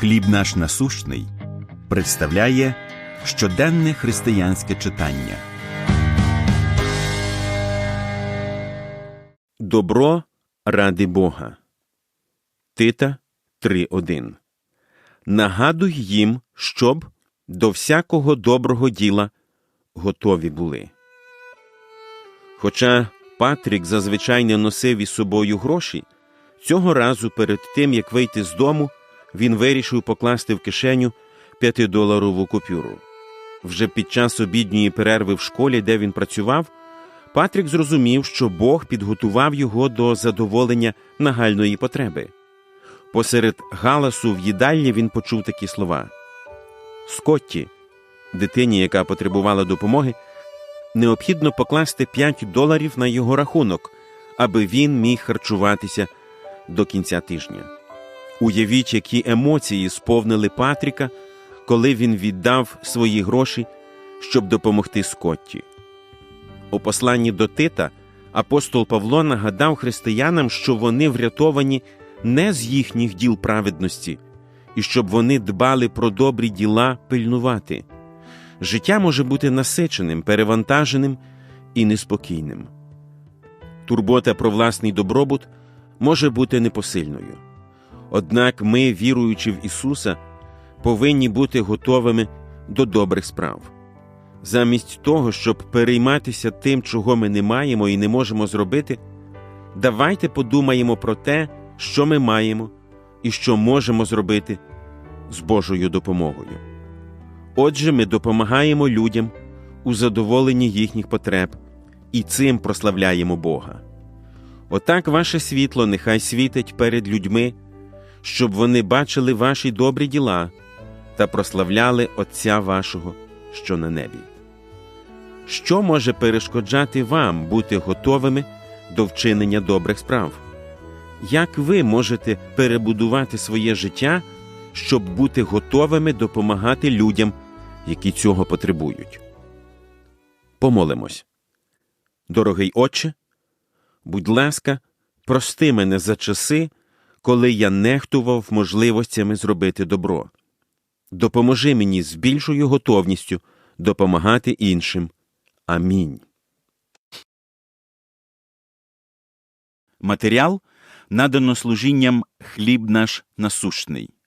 Хліб наш насущний представляє щоденне християнське читання. Добро ради Бога. Тита 3.1 Нагадуй їм, щоб до всякого доброго діла готові були. Хоча Патрік зазвичай не носив із собою гроші, цього разу перед тим, як вийти з дому, він вирішив покласти в кишеню п'ятидоларову купюру. Вже під час обідньої перерви в школі, де він працював, Патрік зрозумів, що Бог підготував його до задоволення нагальної потреби. Посеред галасу в їдальні він почув такі слова Скотті, дитині, яка потребувала допомоги, необхідно покласти 5 доларів на його рахунок, аби він міг харчуватися до кінця тижня. Уявіть, які емоції сповнили Патріка, коли він віддав свої гроші, щоб допомогти Скотті. У посланні до Тита апостол Павло нагадав християнам, що вони врятовані не з їхніх діл праведності, і щоб вони дбали про добрі діла пильнувати. Життя може бути насиченим, перевантаженим і неспокійним. Турбота про власний добробут може бути непосильною. Однак ми, віруючи в Ісуса, повинні бути готовими до добрих справ. Замість того, щоб перейматися тим, чого ми не маємо і не можемо зробити, давайте подумаємо про те, що ми маємо і що можемо зробити з Божою допомогою. Отже, ми допомагаємо людям у задоволенні їхніх потреб і цим прославляємо Бога. Отак ваше світло нехай світить перед людьми, щоб вони бачили ваші добрі діла та прославляли Отця вашого, що на небі. Що може перешкоджати вам бути готовими до вчинення добрих справ? Як ви можете перебудувати своє життя, щоб бути готовими допомагати людям, які цього потребують? Помолимось. Дорогий Отче, будь ласка, прости мене за часи, коли я нехтував можливостями зробити добро. Допоможи мені з більшою готовністю допомагати іншим. Амінь. Матеріал надано служінням Хліб наш насущний.